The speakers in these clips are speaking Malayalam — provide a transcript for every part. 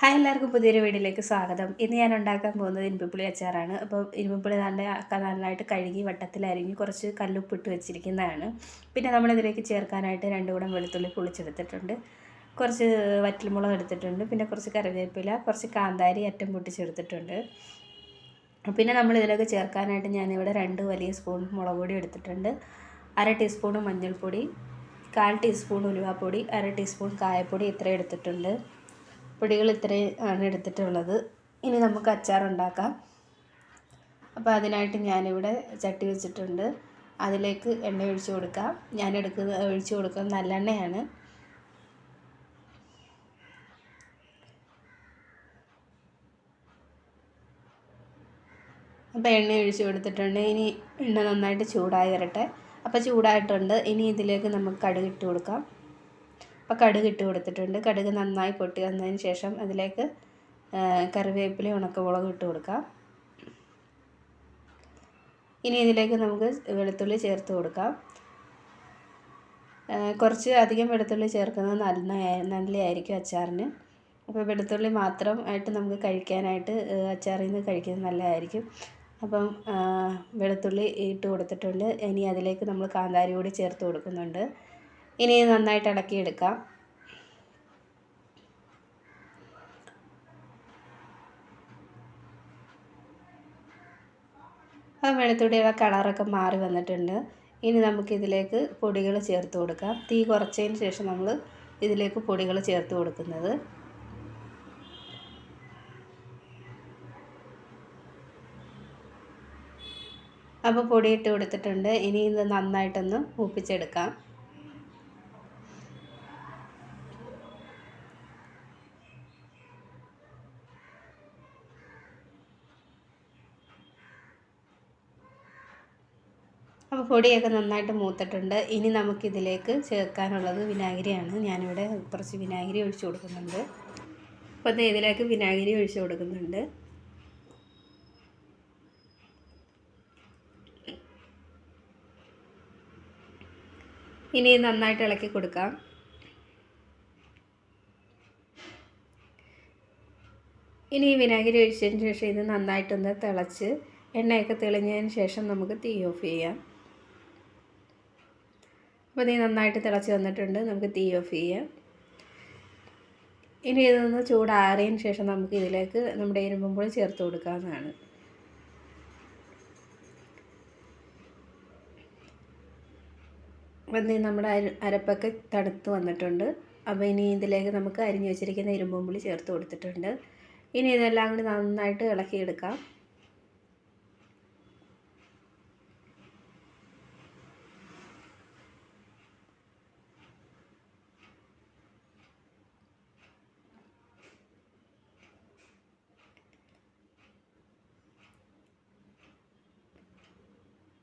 ഹായ് എല്ലാവർക്കും പുതിയൊരു വീഡിയോയിലേക്ക് സ്വാഗതം. ഇന്ന് ഞാൻ ഉണ്ടാക്കാൻ പോകുന്നത് ഇരുമ്പുളി അച്ചാറാണ്. അപ്പോൾ ഇരുമ്പുളി നല്ല നന്നായിട്ട് കഴുകി വട്ടത്തിൽ അരിഞ്ഞ് കുറച്ച് കല്ലുപ്പിട്ട് വെച്ചിരിക്കുന്നതാണ്. പിന്നെ നമ്മളിതിലേക്ക് ചേർക്കാനായിട്ട് രണ്ട് കൂടം വെളുത്തുള്ളി പൊളിച്ചെടുത്തിട്ടുണ്ട്. കുറച്ച് വറ്റൽമുളക് എടുത്തിട്ടുണ്ട്. പിന്നെ കുറച്ച് കറിവേപ്പില കുറച്ച് കാന്താരി അറ്റം പൊട്ടിച്ചെടുത്തിട്ടുണ്ട്. പിന്നെ നമ്മളിതിലേക്ക് ചേർക്കാനായിട്ട് ഞാനിവിടെ രണ്ട് വലിയ സ്പൂൺ മുളക് പൊടി എടുത്തിട്ടുണ്ട്. അര ടീസ്പൂൺ മഞ്ഞൾപ്പൊടി കാൽ ടീസ്പൂൺ ഉലുവാപ്പൊടി അര ടീസ്പൂൺ കായപ്പൊടി ഇത്രയും എടുത്തിട്ടുണ്ട്. പൊടികൾ ഇത്രയും ആണ് എടുത്തിട്ടുള്ളത്. ഇനി നമുക്ക് അച്ചാർ ഉണ്ടാക്കാം. അപ്പോൾ അതിനായിട്ട് ഞാനിവിടെ ചട്ടി വെച്ചിട്ടുണ്ട്. അതിലേക്ക് എണ്ണ ഒഴിച്ചു കൊടുക്കാം. ഞാൻ എടുക്കുന്ന ഒഴിച്ചു കൊടുക്കുന്നത് നല്ലെണ്ണയാണ്. അപ്പോൾ എണ്ണ ഒഴിച്ചു കൊടുത്തിട്ടുണ്ട്. ഇനി എണ്ണ നന്നായിട്ട് ചൂടായി വരട്ടെ. അപ്പോൾ ചൂടായിട്ടുണ്ട്. ഇനി ഇതിലേക്ക് നമുക്ക് കടുക് ഇട്ട് കൊടുക്കാം. അപ്പോൾ കടുക് ഇട്ട് കൊടുത്തിട്ടുണ്ട്. കടുക് നന്നായി പൊട്ടി വന്നതിന് ശേഷം അതിലേക്ക് കറിവേപ്പില ഉണക്കമുളക് ഇട്ട് കൊടുക്കാം. ഇനി ഇതിലേക്ക് നമുക്ക് വെളുത്തുള്ളി ചേർത്ത് കൊടുക്കാം. കുറച്ച് അധികം വെളുത്തുള്ളി ചേർക്കുന്നത് നല്ല നല്ലതായിരിക്കും അച്ചാറിന്. അപ്പോൾ വെളുത്തുള്ളി മാത്രം ആയിട്ട് നമുക്ക് കഴിക്കാനായിട്ട് അച്ചാറിൽ നിന്ന് കഴിക്കുന്നത് നല്ലതായിരിക്കും. അപ്പം വെളുത്തുള്ളി ഇട്ട് കൊടുത്തിട്ടുണ്ട്. ഇനി അതിലേക്ക് നമ്മൾ കാന്താരി കൂടി ചേർത്ത് കൊടുക്കുന്നുണ്ട്. ഇനി നന്നായിട്ട് ഇളക്കിയെടുക്കാം ആ വെളുത്തുള്ളിയുടെ കളറൊക്കെ മാറി വന്നിട്ടുണ്ട്. ഇനി നമുക്കിതിലേക്ക് പൊടികൾ ചേർത്ത് കൊടുക്കാം. തീ കുറച്ചതിന് ശേഷം നമ്മൾ ഇതിലേക്ക് പൊടികൾ ചേർത്ത് കൊടുക്കുന്നത്. അപ്പോൾ പൊടി ഇട്ട് കൊടുത്തിട്ടുണ്ട്. ഇനി ഇത് നന്നായിട്ടൊന്ന് മൂപ്പിച്ചെടുക്കാം. പൊടിയൊക്കെ നന്നായിട്ട് മൂത്തിട്ടുണ്ട്. ഇനി നമുക്കിതിലേക്ക് ചേർക്കാനുള്ളത് വിനാഗിരിയാണ്. ഞാനിവിടെ കുറച്ച് വിനാഗിരി ഒഴിച്ചു കൊടുക്കുന്നുണ്ട്. അപ്പോൾ ഇതിലേക്ക് വിനാഗിരി ഒഴിച്ചു കൊടുക്കുന്നുണ്ട്. ഇനി നന്നായിട്ട് ഇളക്കി കൊടുക്കാം. ഇനി വിനാഗിരി ഒഴിച്ചതിന് ശേഷം ഇത് നന്നായിട്ടൊന്ന് തിളച്ച് എണ്ണയൊക്കെ തെളിഞ്ഞതിന് ശേഷം നമുക്ക് തീ ഓഫ് ചെയ്യാം. അപ്പോൾ ഇത് നന്നായിട്ട് തിളച്ച് വന്നിട്ടുണ്ട്. നമുക്ക് തീ ഓഫ് ചെയ്യാം. ഇനി ഇതൊന്ന് ചൂടാറിയതിന് ശേഷം നമുക്ക് ഇതിലേക്ക് നമ്മുടെ ഇരുമ്പുമ്പോൾ ചേർത്ത് കൊടുക്കാവുന്നതാണ്. അപ്പം നമ്മുടെ അരപ്പൊക്കെ തണുത്ത് വന്നിട്ടുണ്ട്. അപ്പോൾ ഇനി ഇതിലേക്ക് നമുക്ക് അരിഞ്ഞു വെച്ചിരിക്കുന്ന ഇരുമ്പുമ്പുളി ചേർത്ത് കൊടുത്തിട്ടുണ്ട്. ഇനി ഇതെല്ലാം കൂടി നന്നായിട്ട് ഇളക്കിയെടുക്കാം.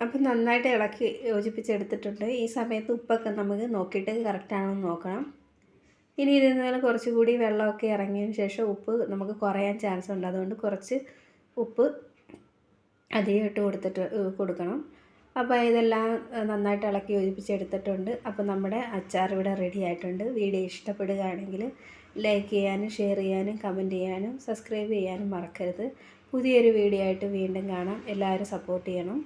അപ്പം നന്നായിട്ട് ഇളക്കി യോജിപ്പിച്ചെടുത്തിട്ടുണ്ട്. ഈ സമയത്ത് ഉപ്പൊക്കെ നമുക്ക് നോക്കിയിട്ട് കറക്റ്റാണോ എന്ന് നോക്കണം. ഇനി ഇതിൽ നിന്ന് കുറച്ചുകൂടി വെള്ളമൊക്കെ ഇറങ്ങിയതിന് ശേഷം ഉപ്പ് നമുക്ക് കുറയാൻ ചാൻസ് ഉണ്ട്. അതുകൊണ്ട് കുറച്ച് ഉപ്പ് അധികം ഇട്ട് കൊടുത്തിട്ട് കൊടുക്കണം. അപ്പോൾ ഇതെല്ലാം നന്നായിട്ട് ഇളക്കി യോജിപ്പിച്ചെടുത്തിട്ടുണ്ട്. അപ്പോൾ നമ്മുടെ അച്ചാർ ഇവിടെ റെഡി ആയിട്ടുണ്ട്. വീഡിയോ ഇഷ്ടപ്പെടുകയാണെങ്കിൽ ലൈക്ക് ചെയ്യാനും ഷെയർ ചെയ്യാനും കമന്റ് ചെയ്യാനും സബ്സ്ക്രൈബ് ചെയ്യാനും മറക്കരുത്. പുതിയൊരു വീഡിയോ ആയിട്ട് വീണ്ടും കാണാം. എല്ലാവരും സപ്പോർട്ട് ചെയ്യണം.